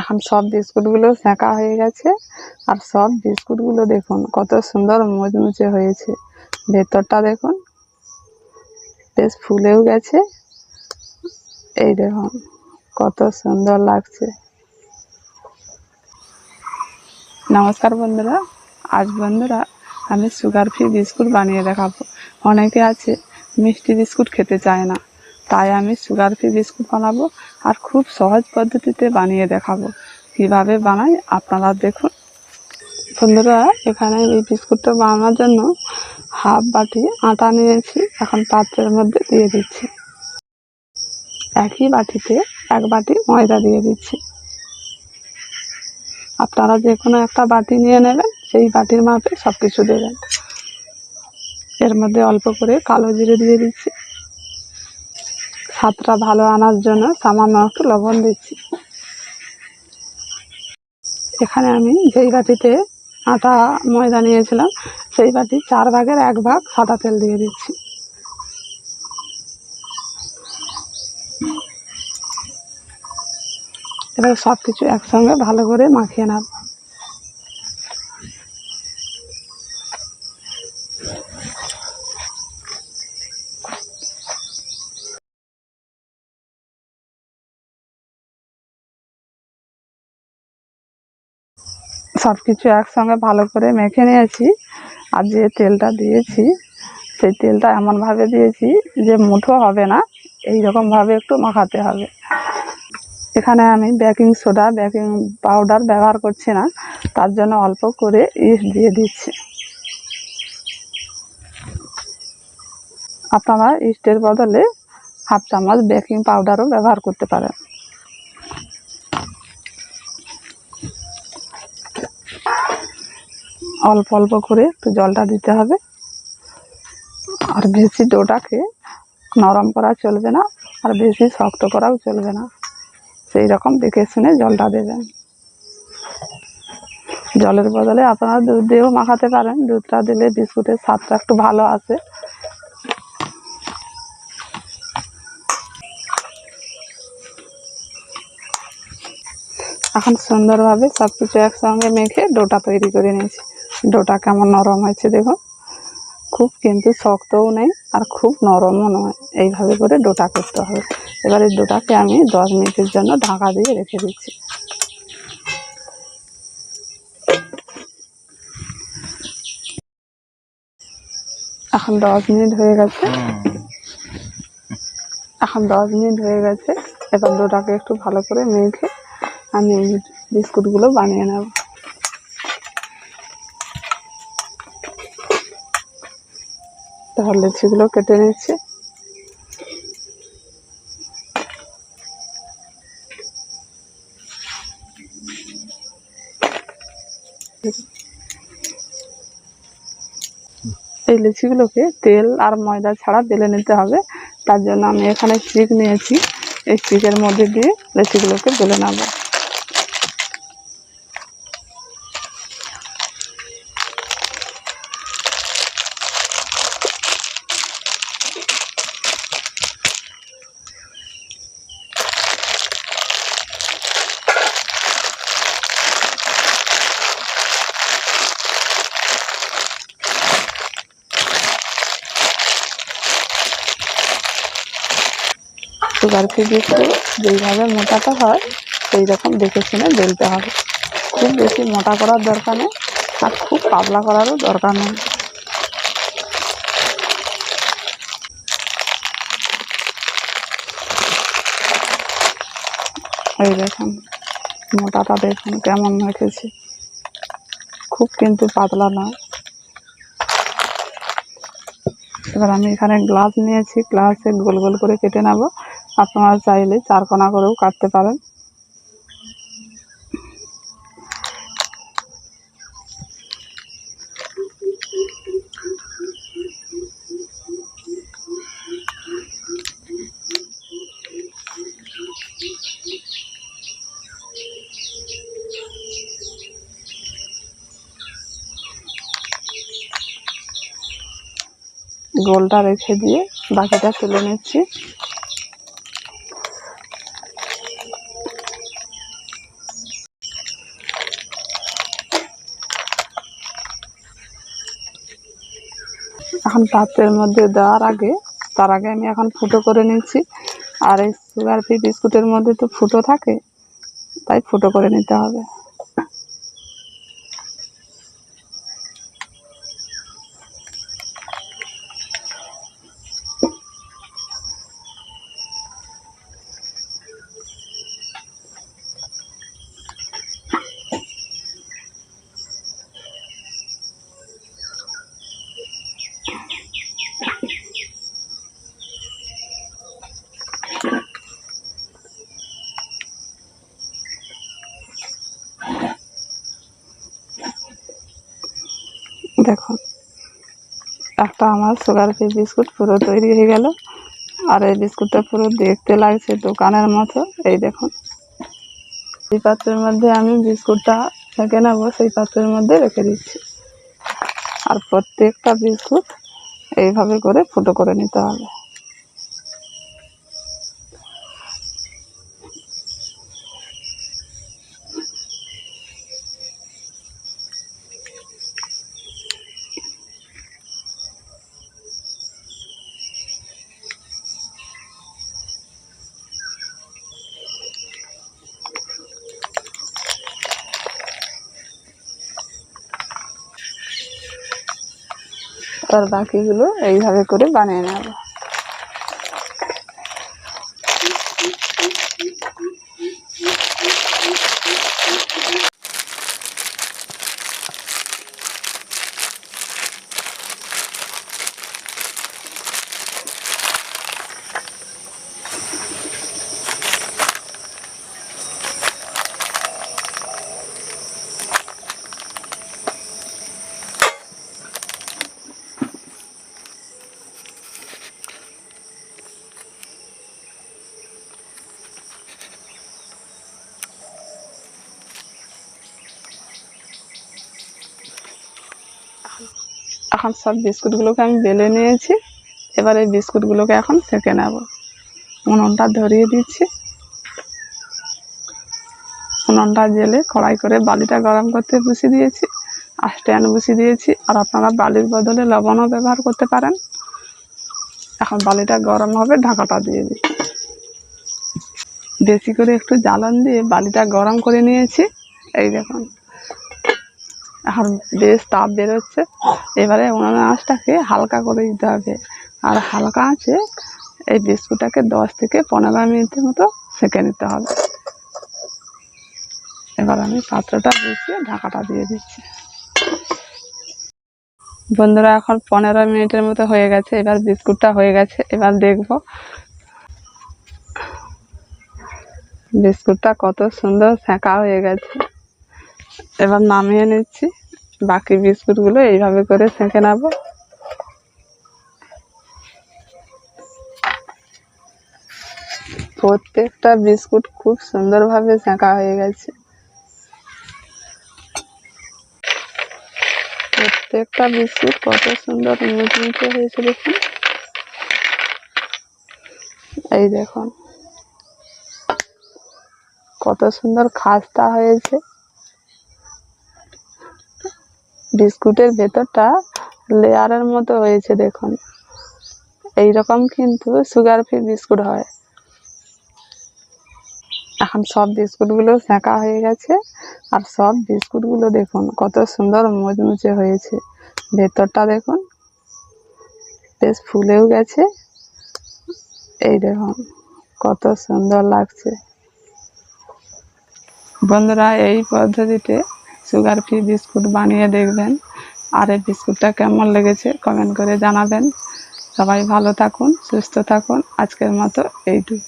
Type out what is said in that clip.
এখন সব বিস্কুটগুলো সেঁকা হয়ে গেছে। আর সব বিস্কুটগুলো দেখুন, কত সুন্দর মুচমুচে হয়েছে। ভেতরটা দেখুন, বেশ ফুলেও গেছে। এই দেখুন, কত সুন্দর লাগছে। নমস্কার বন্ধুরা, আজ বন্ধুরা আমি সুগার ফ্রি বিস্কুট বানিয়ে দেখাবো। অনেকে আছে, মিষ্টি বিস্কুট খেতে চায় না। তাই আমি সুগার ফ্রি বিস্কুট বানাবো আর খুব সহজ পদ্ধতিতে বানিয়ে দেখাবো। কীভাবে বানাই আপনারা দেখুন। বন্ধুরা, এখানে এই বিস্কুটটা বানানোর জন্য হাফ বাটি আটা নিয়েছি। এখন পাত্রের মধ্যে দিয়ে দিচ্ছি। একই বাটিতে এক বাটি ময়দা দিয়ে দিচ্ছি। আপনারা যে কোনো একটা বাটি নিয়ে নেবেন, সেই বাটির মাপে সব কিছু দেবেন। এর মধ্যে অল্প করে কালো জিরে দিয়ে দিচ্ছি। স্বাদটা ভালো আনার জন্য সামান্য একটু লবণ দিচ্ছি। এখানে আমি যেই বাটিতে আটা, ময়দা নিয়েছিলাম, সেই বাটি চার ভাগের এক ভাগ সাদা তেল দিয়ে দিচ্ছি। এবার সব কিছু একসঙ্গে ভালো করে মাখিয়ে নেব। সব কিছু একসঙ্গে ভালো করে মেখে নিয়েছি। আর যে তেলটা দিয়েছি, সেই তেলটা এমনভাবে দিয়েছি যে মুঠো হবে না এই রকমভাবে একটু মাখাতে হবে। এখানে আমি বেকিং সোডা, বেকিং পাউডার ব্যবহার করছি না, তার জন্য অল্প করে ইস্ট দিয়ে দিচ্ছি। আপনারা ইস্টের বদলে হাফ চামচ বেকিং পাউডারও ব্যবহার করতে পারেন। অল্প অল্প করে একটু জলটা দিতে হবে। আর বেশি ডোটাকে নরম করা চলবে না, আর বেশি শক্ত করাও চলবে না। সেই রকম দেখে শুনে জলটা দেবেন। জলের বদলে আপনারা দুধ দিয়েও মাখাতে পারেন, দুধটা দিলে বিস্কুটের স্বাদটা একটু ভালো আসে। এখন সুন্দরভাবে সব কিছু একসঙ্গে মেখে ডোটা তৈরি করে নিয়েছি। ডোটা কেমন নরম হয়েছে দেখুন খুব কিন্তু শক্তও নেই আর খুব নরমও নয়। এইভাবে করে ডোটা করতে হবে। এবার এই ডোটাকে আমি দশ মিনিটের জন্য ঢাকা দিয়ে রেখে দিচ্ছি। এখন দশ মিনিট হয়ে গেছে। এখন দশ মিনিট হয়ে গেছে। এবার ডোটাকে একটু ভালো করে মেখে আমি বিস্কুটগুলো বানিয়ে নেব। তাহলে সেগুলো কেটে নিচ্ছি। এই লিচিগুলোকে তেল আর ময়দা ছাড়া বেলে নিতে হবে। তার জন্য আমি এখানে স্টিক নিয়েছি। এই স্টিকের মধ্যে দিয়ে লিচিগুলোকে বেলে নেব। সুগার ফ্রি বিস্কুট যেইভাবে মোটাটা হয় সেই রকম দেখে শুনে বেলতে হবে। খুব বেশি মোটা করার দরকার নেই, আর খুব পাতলা করারও দরকার নেই। এই দেখুন, মোটাটা দেখুন কেমন হয়েছে। খুব কিন্তু পাতলা নয় এবার আমি এখানে গ্লাস নিয়েছি, গ্লাসে গোল গোল করে কেটে নেব। আপনারা চাইলে চারকোনা করেও কাটতে পারেন। গোলটা রেখে দিয়ে বাকিটা তুলে নিচ্ছি। এখন পাত্রের মধ্যে দেওয়ার আগে, তার আগে আমি এখন ফুটো করে নিচ্ছি। আর এই সুগার ফ্রি বিস্কুটের মধ্যে তো ফুটো থাকে, তাই ফুটো করে নিতে হবে দেখুন একটা আমার সুগার ফ্রি বিস্কুট পুরো তৈরি হয়ে গেল। আর এই বিস্কুটটা পুরো দেখতে লাগছে দোকানের মতো। এই দেখুন। এই পাত্রের মধ্যে আমি বিস্কুটটা ছেঁকে নেব, সেই পাত্রের মধ্যে রেখে দিচ্ছি। আর প্রত্যেকটা বিস্কুট এইভাবে করে ফুটো করে নিতে হবে। আর বাকিগুলো এইভাবে করে বানিয়ে নেব। এখন সব বিস্কুটগুলোকে আমি বেলে নিয়েছি। এবার এই বিস্কুটগুলোকে এখন সেঁকে নেব। উনুনটা ধরিয়ে দিচ্ছি। উনুনটা জেলে কড়াই করে বালিটা গরম করতে বসিয়ে দিয়েছি, আর স্ট্যান্ড বসিয়ে দিয়েছি, আর আপনারা বালির বদলে লবণও ব্যবহার করতে পারেন। এখন বালিটা গরম হবে, ঢাকাটা দিয়ে দিই বেশি করে একটু জ্বালান দিয়ে বালিটা গরম করে নিয়েছি। এই দেখুন। এখন বেশ তাপ বেরোচ্ছে, এবারে উনানের আঁচটাকে হালকা করে দিতে হবে। আর হালকা আঁচে এই বিস্কুটটাকে দশ থেকে পনেরো মিনিটের মতো সেঁকে নিতে হবে। এবার আমি পাত্রটা বসিয়ে ঢাকাটা দিয়ে দিচ্ছি। বন্ধুরা, এখন পনেরো মিনিটের মতো হয়ে গেছে। এবার বিস্কুটটা হয়ে গেছে। এবার দেখব বিস্কুটটা কত সুন্দর সেঁকা হয়ে গেছে। এবার নামিয়ে নিচ্ছি। বাকি বিস্কুটগুলো এইভাবে করে সেঁকে নেব। প্রত্যেকটা বিস্কুট খুব সুন্দরভাবে সেঁকা হয়ে গেছে। প্রত্যেকটা বিস্কুট কত সুন্দর মুচমুচে হয়েছে দেখুন। এই দেখুন, কত সুন্দর খাস্তা হয়েছে। বিস্কুটের ভেতরটা লেয়ারের মতো হয়েছে, দেখুন। এই রকম কিন্তু সুগার ফ্রি বিস্কুট হয়। এখন সব বিস্কুটগুলো সেঁকা হয়ে গেছে। আর সব বিস্কুটগুলো দেখুন, কত সুন্দর মুচমুচে হয়েছে। ভেতরটা দেখুন, বেশ ফুলেও গেছে। এই দেখুন, কত সুন্দর লাগছে। বন্ধুরা, এই পদ্ধতিতে সুগার ফ্রি বিস্কুট বানিয়ে দেখবেন। আর এই বিস্কুটটা কেমন লেগেছে কমেন্ট করে জানাবেন। সবাই ভালো থাকুন, সুস্থ থাকুন। আজকের মতো এইটুকু।